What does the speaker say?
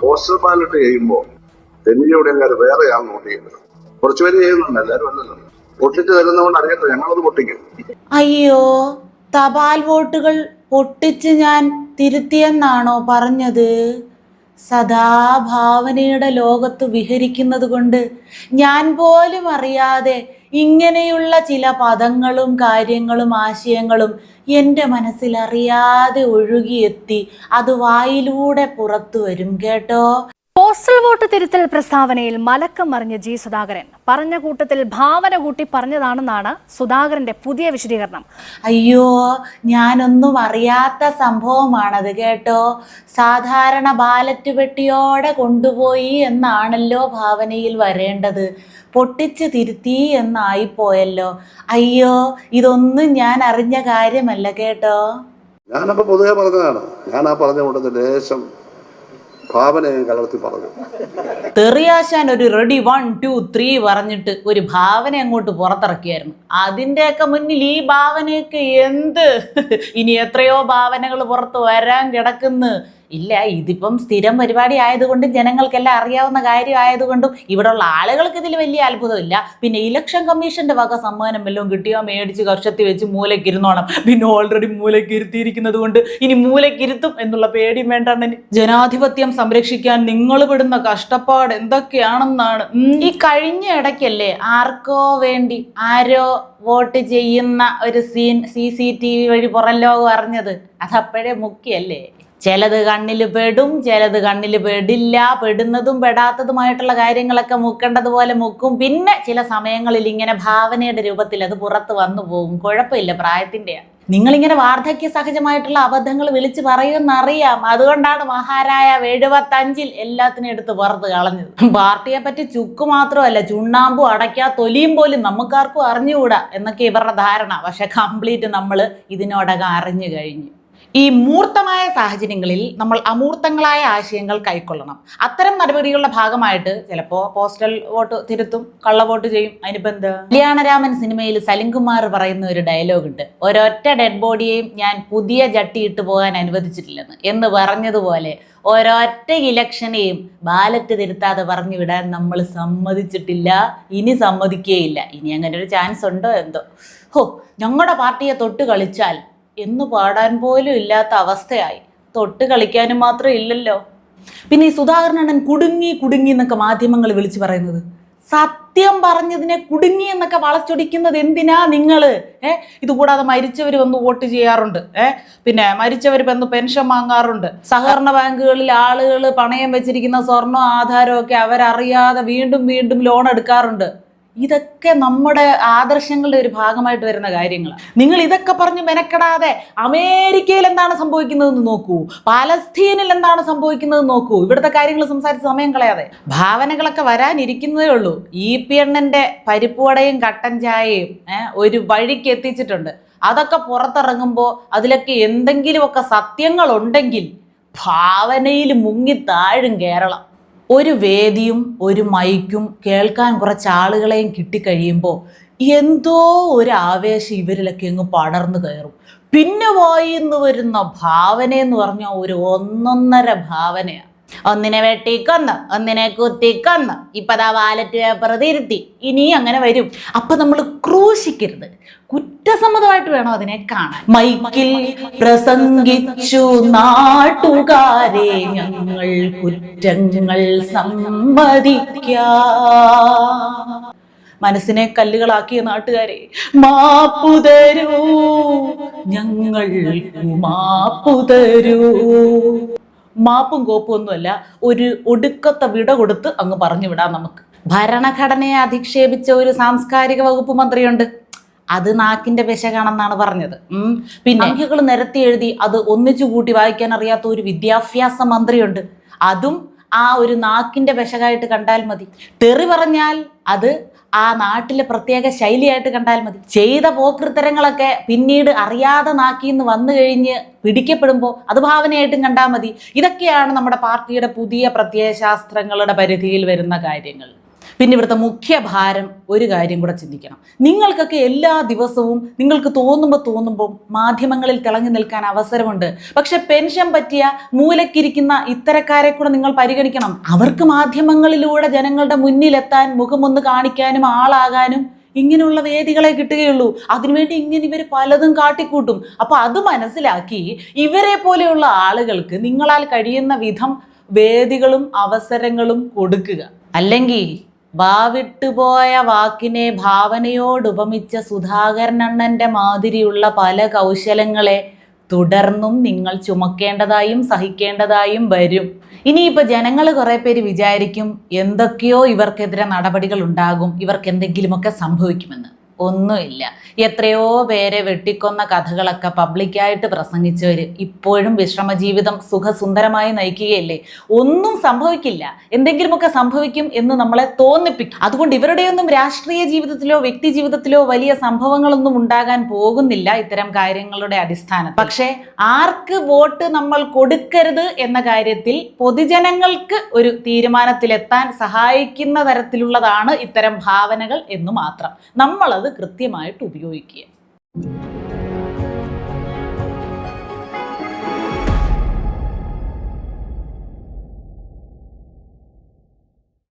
Postal ballot ചെയ്യുമ്പോൾ തെന്നിയോടെങ്കാർ വേറെയാണ് vote ചെയ്യുന്നത്. കുറച്ചുപേര് ചെയ്യുന്നുണ്ട് എല്ലാവരും അല്ലല്ലോ. പൊട്ടിച്ച് തരുന്നതുകൊണ്ട് അറിയാത്ത ഞങ്ങളത് പൊട്ടിക്കും. അയ്യോ തപാൽ വോട്ടുകൾ പൊട്ടിച്ച് ഞാൻ തിരുത്തിയെന്നാണോ പറഞ്ഞത്? സദാ ഭാവനയുടെ ലോകത്ത് വിഹരിക്കുന്നത് കൊണ്ട് ഞാൻ പോലും അറിയാതെ ഇങ്ങനെയുള്ള ചില പദങ്ങളും കാര്യങ്ങളും ആശയങ്ങളും എന്റെ മനസ്സിൽ അറിയാതെ ഒഴുകിയെത്തി അത് വായിലൂടെ പുറത്തു വരും കേട്ടോ. പോസ്റ്റൽ വോട്ട് തിരുത്തൽ പ്രസ്താവനയിൽ മലക്കം മറിഞ്ഞ ജി സുധാകരൻ. പറഞ്ഞ കൂട്ടത്തിൽ ഭാവന കൂട്ടി പറഞ്ഞതാണെന്നാണ് സുധാകരന്റെ പുതിയ വിശദീകരണം. അയ്യോ ഞാനൊന്നും അറിയാത്ത സംഭവമാണത് കേട്ടോ. സാധാരണ ബാലറ്റ് പെട്ടിയോടെ കൊണ്ടുപോയി എന്നാണല്ലോ ഭാവനയിൽ വരേണ്ടത്. പൊട്ടിച്ച് തിരുത്തി എന്നായിപ്പോയല്ലോ അയ്യോ ഇതൊന്നും ഞാൻ അറിഞ്ഞ കാര്യമല്ല കേട്ടോ. ഞാനപ്പോൾ പൊതുവെ പറഞ്ഞതാണ്. ഞാൻ ആ പറഞ്ഞ കൂട്ടത്തിൽ ലേശം ഭാവനയും കലർത്തി പറഞ്ഞു. തെറിയാശാൻ ഒരു റെഡി വൺ ടു ത്രീ പറഞ്ഞിട്ട് ഒരു ഭാവന അങ്ങോട്ട് പുറത്തിറക്കിയായിരുന്നു. അതിന്റെയൊക്കെ മുന്നിൽ ഈ ഭാവനയൊക്കെ എന്ത്? ഇനി എത്രയോ ഭാവനകൾ പുറത്ത് വരാൻ കിടക്കുന്നു. ഇല്ല ഇതിപ്പം സ്ഥിരം പരിപാടി ആയതുകൊണ്ടും ജനങ്ങൾക്കെല്ലാം അറിയാവുന്ന കാര്യം ആയതുകൊണ്ടും ഇവിടെയുള്ള ആളുകൾക്ക് ഇതിൽ വലിയ അത്ഭുതമില്ല. പിന്നെ ഇലക്ഷൻ കമ്മീഷന്റെ വക സമ്മാനം വല്ലതും കിട്ടിയോ? മേടിച്ച് കർഷത്തി വെച്ച് മൂലക്കിരുന്നോണം പിന്നെ ഓൾറെഡി മൂലക്കിരുത്തിയിരിക്കുന്നത് കൊണ്ട് ഇനി മൂലക്കിരുത്തും എന്നുള്ള പേടിയും വേണ്ട ജനാധിപത്യം സംരക്ഷിക്കാൻ നിങ്ങൾ പെടുന്ന കഷ്ടപ്പാട് എന്തൊക്കെയാണെന്നാണ്. ഈ കഴിഞ്ഞ ഇടയ്ക്കല്ലേ ആർക്കോ വേണ്ടി ആരോ വോട്ട് ചെയ്യുന്ന ഒരു scene C C T V വഴി പുറം ലോകം അറിഞ്ഞത്? അതപ്പോഴേ മുക്കിയല്ലേ? ചിലത് കണ്ണിൽ പെടും ചിലത് കണ്ണിൽ പെടില്ല. പെടുന്നതും പെടാത്തതുമായിട്ടുള്ള കാര്യങ്ങളൊക്കെ മുക്കേണ്ടതുപോലെ മുക്കും. പിന്നെ ചില സമയങ്ങളിൽ ഇങ്ങനെ ഭാവനയുടെ രൂപത്തിൽ അത് പുറത്ത് വന്നു പോകും. കുഴപ്പമില്ല പ്രായത്തിന്റെയാണ് നിങ്ങളിങ്ങനെ വാർദ്ധക്യ സഹജമായിട്ടുള്ള അബദ്ധങ്ങൾ വിളിച്ചു പറയുമെന്നറിയാം. അതുകൊണ്ടാണ് മഹാരായ എഴുപത്തഞ്ചിൽ എല്ലാത്തിനും എടുത്ത് പുറത്ത് കളഞ്ഞത്. പാർട്ടിയെ പറ്റി ചുക്ക് മാത്രമല്ല ചുണ്ണാമ്പും അടയ്ക്കാ തൊലിയും പോലും നമുക്കാർക്കും അറിഞ്ഞുകൂടാ എന്നൊക്കെ ഇവരുടെ ധാരണ. പക്ഷെ കംപ്ലീറ്റ് നമ്മൾ ഇതിനോടകം അറിഞ്ഞു കഴിഞ്ഞു. ഈ മൂർത്തമായ സാഹചര്യങ്ങളിൽ നമ്മൾ അമൂർത്തങ്ങളായ ആശയങ്ങൾ കൈക്കൊള്ളണം. അത്തരം നടപടികളുടെ ഭാഗമായിട്ട് ചിലപ്പോൾ പോസ്റ്റൽ വോട്ട് തിരുത്തും കള്ള വോട്ട് ചെയ്യും. എന്താ? കല്യാണരാമൻ സിനിമയിൽ സലിംകുമാർ പറയുന്ന ഒരു ഡയലോഗ് ഉണ്ട്. ഒരൊറ്റ ഡെഡ് ബോഡിയെയും ഞാൻ പുതിയ ജട്ടിയിട്ട് പോകാൻ അനുവദിച്ചിട്ടില്ലെന്ന്. എന്ന് പറഞ്ഞതുപോലെ ഒരൊറ്റ ഇലക്ഷനെയും ബാലറ്റ് തിരുത്താതെ പറഞ്ഞു വിടാൻ നമ്മൾ സമ്മതിച്ചിട്ടില്ല. ഇനി സമ്മതിക്കുകയില്ല ഇനി അങ്ങനെ ഒരു ചാൻസ് ഉണ്ടോ എന്തോ? ഹോ ഞങ്ങളുടെ പാർട്ടിയെ തൊട്ട് കളിച്ചാൽ എന്ന് പാടാൻ പോലും ഇല്ലാത്ത അവസ്ഥയായി. തൊട്ട് കളിക്കാനും മാത്രം ഇല്ലല്ലോ. പിന്നെ ഈ സുധാകരനണ്ണൻ കുടുങ്ങി കുടുങ്ങി എന്നൊക്കെ മാധ്യമങ്ങൾ വിളിച്ചു പറയുന്നത്. സത്യം പറഞ്ഞതിനെ കുടുങ്ങി എന്നൊക്കെ വളച്ചൊടിക്കുന്നത് എന്തിനാ നിങ്ങൾ ഏ? ഇതുകൂടാതെ മരിച്ചവർ വന്ന് വോട്ട് ചെയ്യാറുണ്ട്. ഏ? പിന്നെ മരിച്ചവർ വന്ന് പെൻഷൻ വാങ്ങാറുണ്ട്. സഹകരണ ബാങ്കുകളിൽ ആളുകൾ പണയം വെച്ചിരിക്കുന്ന സ്വർണ ആധാരമൊക്കെ അവരറിയാതെ വീണ്ടും വീണ്ടും ലോൺ എടുക്കാറുണ്ട്. ഇതൊക്കെ നമ്മുടെ ആദർശങ്ങളുടെ ഒരു ഭാഗമായിട്ട് വരുന്ന കാര്യങ്ങളാണ് നിങ്ങൾ ഇതൊക്കെ പറഞ്ഞ് മെനക്കെടാതെ അമേരിക്കയിൽ എന്താണ് സംഭവിക്കുന്നതെന്ന് നോക്കൂ. പാലസ്തീനിൽ എന്താണ് സംഭവിക്കുന്നത് നോക്കൂ. ഇവിടുത്തെ കാര്യങ്ങൾ സംസാരിച്ച് സമയം കളയാതെ. ഭാവനകളൊക്കെ വരാനിരിക്കുന്നതേ ഉള്ളൂ. ഇ പി എണ്ണന്റെ പരിപ്പുവടയും കട്ടൻ ചായയും ഒരു വഴിക്ക് എത്തിച്ചിട്ടുണ്ട്. അതൊക്കെ പുറത്തിറങ്ങുമ്പോൾ അതിലൊക്കെ എന്തെങ്കിലുമൊക്കെ സത്യങ്ങളുണ്ടെങ്കിൽ ഭാവനയിൽ മുങ്ങി താഴും കേരളം. ഒരു വേദിയും ഒരു മൈക്കും കേൾക്കാൻ കുറച്ച് ആളുകളെയും കിട്ടിക്കഴിയുമ്പോൾ എന്തോ ഒരു ആവേശം ഇവരിലൊക്കെ അങ്ങ് പടർന്നു കയറും. പിന്നെ വായിന്ന് വരുന്ന ഭാവനയെന്ന് പറഞ്ഞാൽ ഒരു ഒന്നൊന്നര ഭാവനയാണ് ഒന്നിനെ വെട്ടിക്കൊന്ന് ഒന്നിനെ കുത്തിക്കൊന്ന്. ഇപ്പതാ വാലറ്റ് പേപ്പർ തിരുത്തി. ഇനി അങ്ങനെ വരും. അപ്പൊ നമ്മൾ ക്രൂശിക്കരുത്. കുറ്റസമ്മതമായിട്ട് വേണം അതിനെ കാണാൻ. മൈക്കിൽ പ്രസംഗിച്ചു നാട്ടുകാരെ ഞങ്ങൾ കുറ്റങ്ങൾ സമ്മതിക്കാം. മനസ്സിനെ കല്ലുകളാക്കിയ നാട്ടുകാരെ മാപ്പു തരൂ ഞങ്ങൾ മാപ്പു തരൂ മാപ്പും കോപ്പും ഒന്നുമല്ല ഒരു ഒടുക്കത്തെ വിട കൊടുത്ത് അങ്ങ് പറഞ്ഞു വിടാം നമുക്ക്. ഭരണഘടനയെ അധിക്ഷേപിച്ച ഒരു സാംസ്കാരിക വകുപ്പ് മന്ത്രിയുണ്ട്. അത് നാക്കിന്റെ പെശകാണെന്നാണ് പറഞ്ഞത്. പിന്നെ സംഖ്യകൾ നിരത്തി എഴുതി അത് ഒന്നിച്ചു കൂട്ടി വായിക്കാൻ അറിയാത്ത ഒരു വിദ്യാഭ്യാസ മന്ത്രിയുണ്ട്. അതും ആ ഒരു നാക്കിന്റെ പെശകായിട്ട് കണ്ടാൽ മതി. തെറി പറഞ്ഞാൽ അത് ആ നാട്ടിലെ പ്രത്യേക ശൈലിയായിട്ട് കണ്ടാൽ മതി. ചെയ്ത പോക്കൃത്തരങ്ങളൊക്കെ പിന്നീട് അറിയാതെ നാക്കിന്ന് വന്നു കഴിഞ്ഞ് പിടിക്കപ്പെടുമ്പോൾ അത് ഭാവനയായിട്ടും കണ്ടാൽ മതി. ഇതൊക്കെയാണ് നമ്മുടെ പാർട്ടിയുടെ പുതിയ പ്രത്യയശാസ്ത്രങ്ങളുടെ പരിധിയിൽ വരുന്ന കാര്യങ്ങൾ. പിന്നെ ഇവിടുത്തെ മുഖ്യ ഭാരം ഒരു കാര്യം കൂടെ ചിന്തിക്കണം. നിങ്ങൾക്കൊക്കെ എല്ലാ ദിവസവും നിങ്ങൾക്ക് തോന്നുമ്പോൾ തോന്നുമ്പോൾ മാധ്യമങ്ങളിൽ തിളങ്ങി നിൽക്കാൻ അവസരമുണ്ട്. പക്ഷെ പെൻഷൻ പറ്റിയ മൂലക്കിരിക്കുന്ന ഇത്തരക്കാരെ കൂടെ നിങ്ങൾ പരിഗണിക്കണം. അവർക്ക് മാധ്യമങ്ങളിലൂടെ ജനങ്ങളുടെ മുന്നിലെത്താൻ മുഖമൊന്ന് കാണിക്കാനും ആളാകാനും ഇങ്ങനെയുള്ള വേദികളെ കിട്ടുകയുള്ളൂ. അതിനുവേണ്ടി ഇങ്ങനെ ഇവർ പലതും കാട്ടിക്കൂട്ടും. അപ്പോൾ അത് മനസ്സിലാക്കി ഇവരെ പോലെയുള്ള ആളുകൾക്ക് നിങ്ങളാൽ കഴിയുന്ന വിധം വേദികളും അവസരങ്ങളും കൊടുക്കുക. അല്ലെങ്കിൽ വാവിട്ടുപോയ വാക്കിനെ ഭാവനയോടുപമിച്ച സുധാകരനണ്ണന്റെ മാതിരിയുള്ള പല കൗശലങ്ങളെ തുടർന്നും നിങ്ങൾ ചുമക്കേണ്ടതായും സഹിക്കേണ്ടതായും വരും. ഇനിയിപ്പോൾ ജനങ്ങൾ കുറേ പേര് വിചാരിക്കും എന്തൊക്കെയോ ഇവർക്കെതിരെ നടപടികൾ ഉണ്ടാകും ഇവർക്ക് എന്തെങ്കിലുമൊക്കെ സംഭവിക്കുമെന്ന്. ഒന്നുമില്ല. എത്രയോ പേരെ വെട്ടിക്കൊന്ന കഥകളൊക്കെ പബ്ലിക്കായിട്ട് പ്രസംഗിച്ചവർ ഇപ്പോഴും വിശ്രമജീവിതം സുഖസുന്ദരമായി നയിക്കുകയല്ലേ? ഒന്നും സംഭവിക്കില്ല. എന്തെങ്കിലുമൊക്കെ സംഭവിക്കും എന്ന് നമ്മളെ തോന്നിപ്പിക്കും. അതുകൊണ്ട് ഇവരുടെയൊന്നും രാഷ്ട്രീയ ജീവിതത്തിലോ വ്യക്തി ജീവിതത്തിലോ വലിയ സംഭവങ്ങളൊന്നും ഉണ്ടാകാൻ പോകുന്നില്ല ഇത്തരം കാര്യങ്ങളുടെ അടിസ്ഥാനം പക്ഷേ ആർക്ക് വോട്ട് നമ്മൾ കൊടുക്കരുത് എന്ന കാര്യത്തിൽ പൊതുജനങ്ങൾക്ക് ഒരു തീരുമാനത്തിലെത്താൻ സഹായിക്കുന്ന തരത്തിലുള്ളതാണ് ഇത്തരം ഭാവനകൾ എന്ന് മാത്രം. നമ്മളത് കൃത്യമായിട്ട് ഉപയോഗിക്കുക